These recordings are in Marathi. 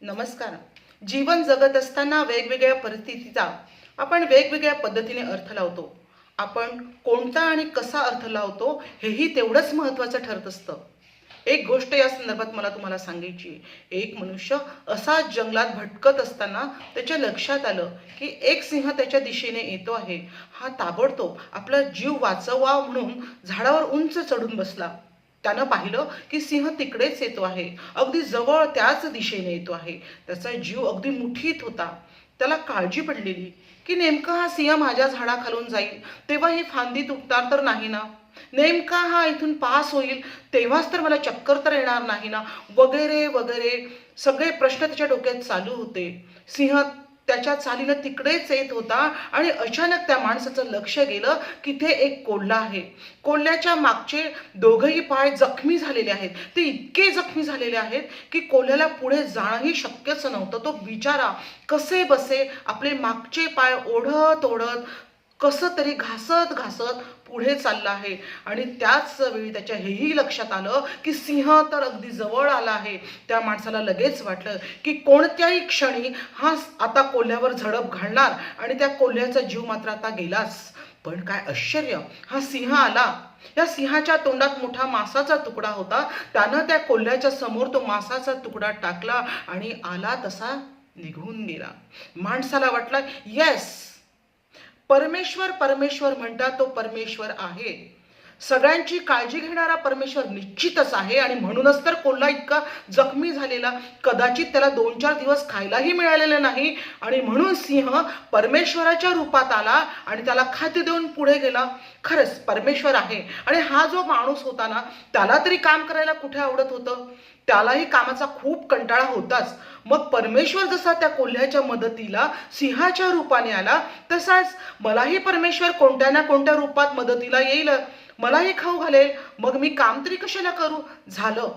नमस्कार. जीवन जगत असताना वेगवेगळ्या परिस्थितीचा आपण वेगवेगळ्या पद्धतीने अर्थ लावतो. आपण कोणता आणि कसा अर्थ लावतो हेही तेवढंच महत्त्वाचं ठरत असतं. एक गोष्ट या संदर्भात मला तुम्हाला सांगायची आहे. एक मनुष्य असा जंगलात भटकत असताना त्याच्या लक्षात आलं की एक सिंह त्याच्या दिशेने येतो आहे. हा ताबडतोब आपला जीव वाचवा म्हणून झाडावर उंच चढून बसला. त्यानं पाहिलं की सिंह तिकडेच येतो आहे. अगदी जवळ त्याच दिशेने येतो आहे. त्याचा जीव अगदी मुठीत होता. त्याला काळजी पडलेली की नेमका हा सिंह माझ्या झाडाखालून जाईल. तेव्हा ही फांदी तुटणार तर नाही ना? नेमका हा इथून पास होईल तेव्हाच तर मला चक्कर तर येणार नाही ना? वगैरे वगैरे सगळे प्रश्न त्याच्या डोक्यात चालू होते. सिंह त्याच्या चालीनं तिकडेच येत होता आणि अचानक त्या माणसाचं लक्ष गेलं की ते एक कोल्हा आहे. कोल्ह्याच्या मागचे दोघही पाय जखमी झालेले आहेत. ते इतके जखमी झालेले आहेत की कोल्ह्याला पुढे जाणंही शक्यच नव्हतं. तो बिचारा कसे बसे आपले मागचे पाय ओढत ओढत कसं तरी घासत घासत पुढे चालला आहे. आणि त्याच वेळी त्याच्या हेही लक्षात आलं की सिंह तर अगदी जवळ आला आहे. त्या माणसाला लगेच वाटलं की कोणत्याही क्षणी हा आता कोल्ह्यावर झडप घालणार आणि त्या कोल्ह्याचा जीव मात्र आता गेलाच. पण काय आश्चर्य हा सिंह आला. या सिंहाच्या तोंडात मोठा मासाचा तुकडा होता. त्यानं त्या कोल्ह्याच्या समोर तो मासाचा तुकडा टाकला आणि आला तसा निघून गेला. माणसाला वाटला येस परमेश्वर परमेश्वर म्हणतात तो परमेश्वर आहे. सगळ्यांची काळजी घेणारा परमेश्वर निश्चितच आहे आणि म्हणूनच तर कोल्हा इतका जखमी झालेला कदाचित त्याला दोन चार दिवस खायलाही मिळालेलं नाही. आणि म्हणून सिंह परमेश्वराच्या रूपात आला आणि त्याला खाद्य देऊन पुढे गेला. खरंच परमेश्वर आहे. आणि हा जो माणूस होता ना त्याला तरी काम करायला कुठे आवडत होतं? त्यालाही कामाचा खूप कंटाळा होताच. मग परमेश्वर जसा त्या कोल्ह्याच्या मदतीला सिंहाच्या रूपाने आला तसाच मलाही परमेश्वर कोणत्या ना कोणत्या रूपात मदतीला येईल. मलाही खाऊ घालेल. मग मी काम तरी कशाला करू? झालं.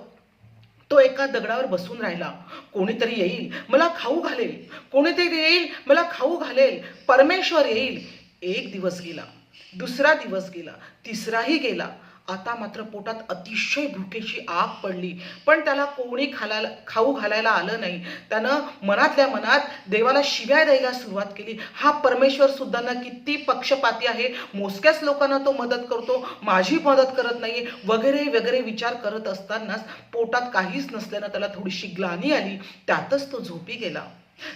तो एका दगडावर बसून राहिला. कोणीतरी येईल मला खाऊ घालेल. कोणीतरी येईल मला खाऊ घालेल. परमेश्वर येईल. एक दिवस गेला. दुसरा दिवस गेला. तिसराही गेला. आता मात्र पोटात अतिशय भुकेची आग पडली. पण त्याला कोणी खालायला खाऊ घालायला आलं नाही. त्यानं मनातल्या मनात देवाला शिव्या द्यायला सुरुवात केली. हा परमेश्वर सुद्धा ना किती पक्षपाती आहे. मोजक्याच लोकांना तो मदत करतो. माझी मदत करत नाही वगैरे वगैरे विचार करत असतानाच पोटात काहीच नसल्यानं त्याला थोडीशी ग्लानी आली. त्यातच तो झोपी गेला.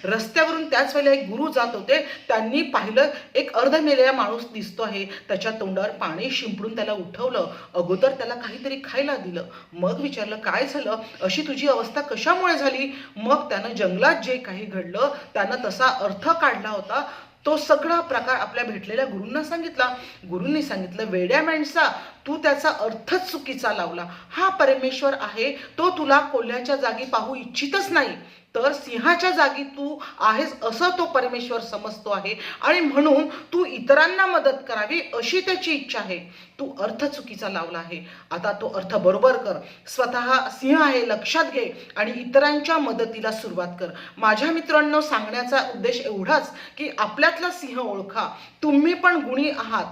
रस्त्यावरून त्याच वेळेला एक गुरु जात होते. त्यांनी पाहिलं एक अर्ध मेलेला माणूस दिसतो आहे. त्याच्या तोंडावर पाणी शिंपडून त्याला उठवलं. अगोदर त्याला काहीतरी खायला दिलं. मग विचारलं काय झालं? अशी तुझी अवस्था कशामुळे झाली? मग त्यानं जंगलात जे काही घडलं त्यानं तसा अर्थ काढला होता. तो सगळा प्रकार आपल्या भेटलेल्या गुरूंना सांगितला. गुरूंनी सांगितलं वेड्या माणसा तू त्याचा अर्थच चुकीचा लावला. हा परमेश्वर आहे तो तुला कोल्ह्याच्या जागी पाहू इच्छितच नाही. तर सिंहाच्या जागी तू आहेस असं तो परमेश्वर समजतो आहे. आणि म्हणून तू इतरांना मदत करावी अशी त्याची इच्छा आहे. तू अर्थ चुकीचा लावला आहे. आता तो अर्थ बरोबर कर. स्वतः सिंह आहे लक्षात घे आणि इतरांच्या मदतीला सुरुवात कर. माझ्या मित्रांनो सांगण्याचा उद्देश एवढाच की आपल्यातला सिंह ओळखा. तुम्ही पण गुणी आहात.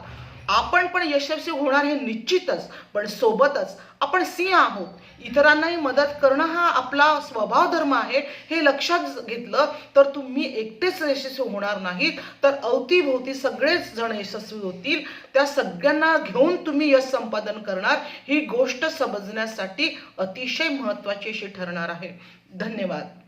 आपण पण यशस्वी होणार हे निश्चितच पण सोबतच आपण सिंह आहोत. इतरांनाही मदत करणं हा आपला स्वभाव धर्म आहे हे लक्षात घेतलं तर तुम्ही एकटेच यशस्वी होणार नाहीत. तर अवतीभोवती सगळेच जण यशस्वी होतील. त्या सगळ्यांना घेऊन तुम्ही यश संपादन करणार. ही गोष्ट समजण्यासाठी अतिशय महत्त्वाची अशी ठरणार आहे. धन्यवाद.